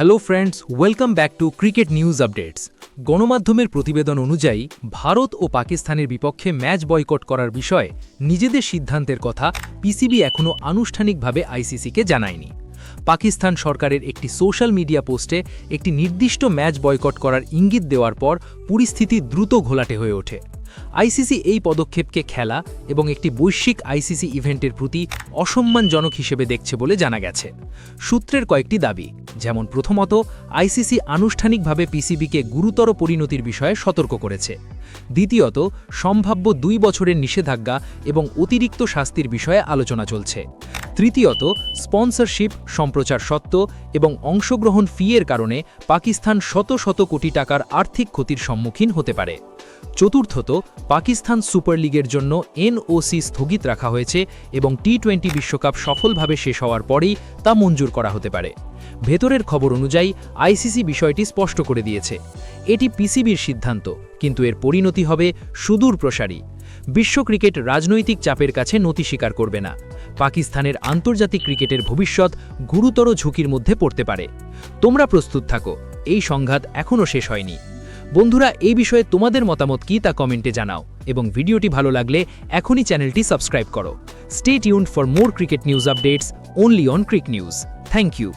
Hello friends welcome back to cricket news updates গণমাধ্যমের প্রতিবেদন অনুযায়ী, ভারত ও পাকিস্তানের বিপক্ষে ম্যাচ বয়কট করার বিষয়ে নিজেদের সিদ্ধান্তের কথা পিসিবি এখনও আনুষ্ঠানিকভাবে আইসিসিকে জানায়নি। পাকিস্তান সরকারের একটি সোশ্যাল মিডিয়া পোস্টে একটি নির্দিষ্ট ম্যাচ বয়কট করার ইঙ্গিত দেওয়ার পর পরিস্থিতি দ্রুত ঘোলাটে হয়ে ওঠে। আইসিসি এই পদক্ষেপকে খেলা এবং একটি বৈশ্বিক আইসিসি ইভেন্টের প্রতি অসম্মানজনক হিসেবে দেখছে বলে জানা গেছে। সূত্রের কয়েকটি দাবি যেমন প্রথমত, আইসিসি আনুষ্ঠানিকভাবে পিসিবিকে গুরুতর পরিণতির বিষয়ে সতর্ক করেছে। দ্বিতীয়ত, সম্ভাব্য দুই বছরের নিষেধাজ্ঞা এবং অতিরিক্ত শাস্তির বিষয়ে আলোচনা চলছে। তৃতীয়ত, স্পন্সরশিপ সম্প্রচার সত্ত্ব এবং অংশগ্রহণ ফিয়ের কারণে পাকিস্তান শত শত কোটি টাকার আর্থিক ক্ষতির সম্মুখীন হতে পারে। চতুর্থত, পাকিস্তান সুপার লিগের জন্য এনওসি স্থগিত রাখা হয়েছে এবং টি টোয়েন্টি বিশ্বকাপ সফলভাবে শেষ হওয়ার পরেই তা মঞ্জুর করা হতে পারে। ভেতরের খবর অনুযায়ী আইসিসি বিষয়টি স্পষ্ট করে দিয়েছে। এটি পিসিবির সিদ্ধান্ত, কিন্তু এর পরিণতি হবে সুদূর প্রসারী। বিশ্ব ক্রিকেট রাজনৈতিক চাপের কাছে নতি স্বীকার করবে না। পাকিস্তানের আন্তর্জাতিক ক্রিকেটের ভবিষ্যৎ গুরুতর ঝুঁকির মধ্যে পড়তে পারে। তোমরা প্রস্তুত থাকো, এই সংঘাত এখনও শেষ হয়নি। বন্ধুরা, এই বিষয়ে তোমাদের মতামত কি তা কমেন্টে জানাও এবং ভিডিওটি ভালো লাগলে এখনই চ্যানেলটি সাবস্ক্রাইব করো। Stay tuned for more cricket news updates only on Cric News thank you.